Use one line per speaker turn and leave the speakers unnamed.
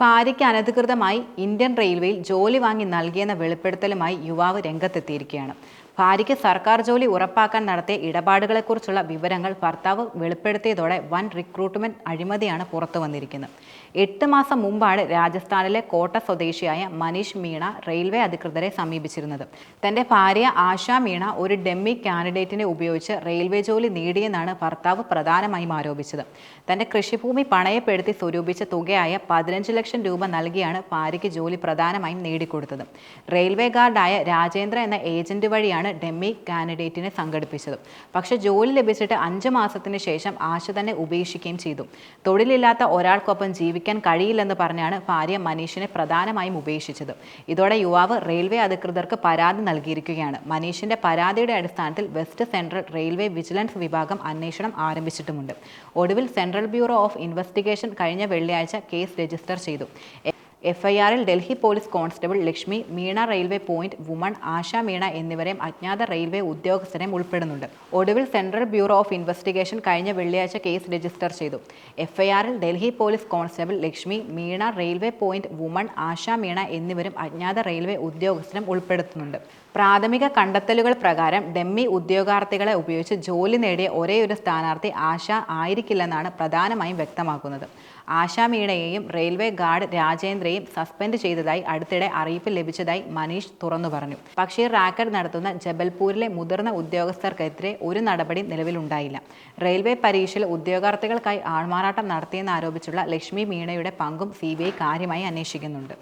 ഭാര്യയ്ക്ക് അനധികൃതമായി ഇന്ത്യൻ റെയിൽവേയിൽ ജോലി വാങ്ങി നൽകിയെന്ന വെളിപ്പെടുത്തലുമായി യുവാവ് രംഗത്തെത്തിയിരിക്കുകയാണ്. ഭാര്യയ്ക്ക് സർക്കാർ ജോലി ഉറപ്പാക്കാൻ നടത്തിയ ഇടപാടുകളെക്കുറിച്ചുള്ള വിവരങ്ങൾ ഭർത്താവ് വെളിപ്പെടുത്തിയതോടെ വൻ റിക്രൂട്ട്മെന്റ് അഴിമതിയാണ് പുറത്തു വന്നിരിക്കുന്നത്. എട്ട് മാസം മുമ്പാണ് രാജസ്ഥാനിലെ കോട്ട സ്വദേശിയായ മനീഷ് മീണ റെയിൽവേ അധികൃതരെ സമീപിച്ചിരുന്നത്. തന്റെ ഭാര്യ ആശ മീണ ഒരു ഡെമ്മി കാൻഡിഡേറ്റിനെ ഉപയോഗിച്ച് റെയിൽവേ ജോലി നേടിയെന്നാണ് ഭർത്താവ് പ്രധാനമായും ആരോപിച്ചത്. തന്റെ കൃഷിഭൂമി പണയപ്പെടുത്തി സ്വരൂപിച്ച തുകയായ പതിനഞ്ച് ലക്ഷം രൂപ നൽകിയാണ് ഭാര്യയ്ക്ക് ജോലി പ്രധാനമായും നേടിക്കൊടുത്തത്. റെയിൽവേ ഗാർഡായ രാജേന്ദ്ര എന്ന ഏജന്റ് വഴിയാണ് ഡെമ്മി കാൻഡിഡേറ്റിനെ സംഘടിപ്പിച്ചത്. പക്ഷെ ജോലി ലഭിച്ചിട്ട് അഞ്ച് മാസത്തിന് ശേഷം ആശ തന്നെ ഉപേക്ഷിക്കുകയും ചെയ്തു. തൊഴിലില്ലാത്ത ഒരാൾക്കൊപ്പം ജീവിക്കാൻ കഴിയില്ലെന്ന് പറഞ്ഞാണ് ഭാര്യ മനീഷിനെ പ്രധാനമായും ഉപേക്ഷിച്ചത്. ഇതോടെ യുവാവ് റെയിൽവേ അധികൃതർക്ക് പരാതി നൽകിയിരിക്കുകയാണ്. മനീഷിന്റെ പരാതിയുടെ അടിസ്ഥാനത്തിൽ വെസ്റ്റ് സെൻട്രൽ റെയിൽവേ വിജിലൻസ് വിഭാഗം അന്വേഷണം ആരംഭിച്ചിട്ടുമുണ്ട്. ഒടുവിൽ സെൻട്രൽ ബ്യൂറോ ഓഫ് ഇൻവെസ്റ്റിഗേഷൻ കഴിഞ്ഞ വെള്ളിയാഴ്ച കേസ് രജിസ്റ്റർ ചെയ്തു. എഫ്ഐആറിൽ Delhi police constable Lakshmi Meena railway point woman Asha Meena എന്നിവരെയും അജ്ഞാത റെയിൽവേ ഉദ്യോഗസ്ഥരെയും ഉൾപ്പെടുന്നുണ്ട്. ഒടുവിൽ സെൻട്രൽ ബ്യൂറോ ഓഫ് ഇൻവെസ്റ്റിഗേഷൻ കഴിഞ്ഞ വെള്ളിയാഴ്ച കേസ് രജിസ്റ്റർ ചെയ്തു. എഫ് ഐ ആറിൽ Delhi police constable Lakshmi Meena railway point woman Asha Meena എന്നിവരും അജ്ഞാത റെയിൽവേ ഉദ്യോഗസ്ഥരും ഉൾപ്പെടുത്തുന്നുണ്ട്. പ്രാഥമിക കണ്ടെത്തലുകൾ പ്രകാരം ഡെമ്മി ഉദ്യോഗാർത്ഥികളെ ഉപയോഗിച്ച് ജോലി നേടിയ ഒരേയൊരു ഒരു സ്ഥാനാർത്ഥി ആശ ആയിരിക്കില്ലെന്നാണ് പ്രധാനമായും വ്യക്തമാക്കുന്നത്. ആശ മീണയെയും റെയിൽവേ ഗാർഡ് രാജേന്ദ്രയും സസ്പെൻഡ് ചെയ്തതായി അടുത്തിടെ അറിയിപ്പ് ലഭിച്ചതായി മനീഷ് തുറന്നു പറഞ്ഞു. പക്ഷേ റാക്കറ്റ് നടത്തുന്ന ജബൽപൂരിലെ മുതിർന്ന ഉദ്യോഗസ്ഥർക്കെതിരെ ഒരു നടപടി നിലവിലുണ്ടായില്ല. റെയിൽവേ പരീക്ഷയിൽ ഉദ്യോഗാർത്ഥികൾക്കായി ആൾമാറാട്ടം നടത്തിയെന്നാരോപിച്ചുള്ള ലക്ഷ്മി മീണയുടെ പങ്കും സി കാര്യമായി അന്വേഷിക്കുന്നുണ്ട്.